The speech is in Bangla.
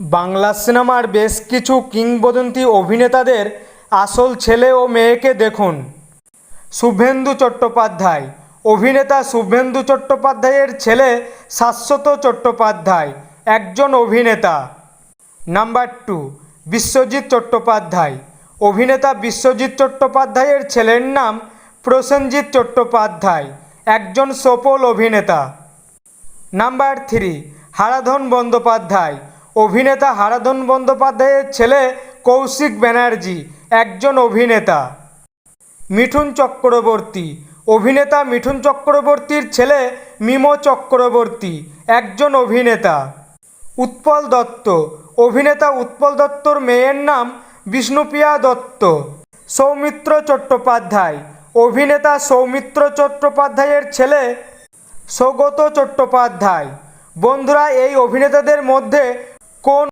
বাংলা সিনেমার বেশ কিছু কিংবদন্তি অভিনেতাদের আসল ছেলে ও মেয়েকে দেখুন। শুভেন্দু চট্টোপাধ্যায়। অভিনেতা শুভেন্দু চট্টোপাধ্যায়ের ছেলে শাশ্বত চট্টোপাধ্যায়, একজন অভিনেতা। Number two, Biswajit Chattopadhyay. অভিনেতা বিশ্বজিৎ চট্টোপাধ্যায়ের ছেলের নাম প্রসেনজিৎ চট্টোপাধ্যায়, একজন সফল অভিনেতা। Number three, Haradhan Bandyopadhyay. অভিনেতা হারাধন বন্দ্যোপাধ্যায়ের ছেলে কৌশিক ব্যানার্জি, একজন অভিনেতা। মিঠুন চক্রবর্তী, অভিনেতা মিঠুন চক্রবর্তীর ছেলে মিমো চক্রবর্তী, একজন অভিনেতা। উৎপল দত্ত, অভিনেতা উৎপল দত্তর মেয়ের নাম বিষ্ণুপ্রিয়া দত্ত। সৌমিত্র চট্টোপাধ্যায়, অভিনেতা সৌমিত্র চট্টোপাধ্যায়ের ছেলে সৌগত চট্টোপাধ্যায়। বন্ধুরা, এই অভিনেতাদের মধ্যে con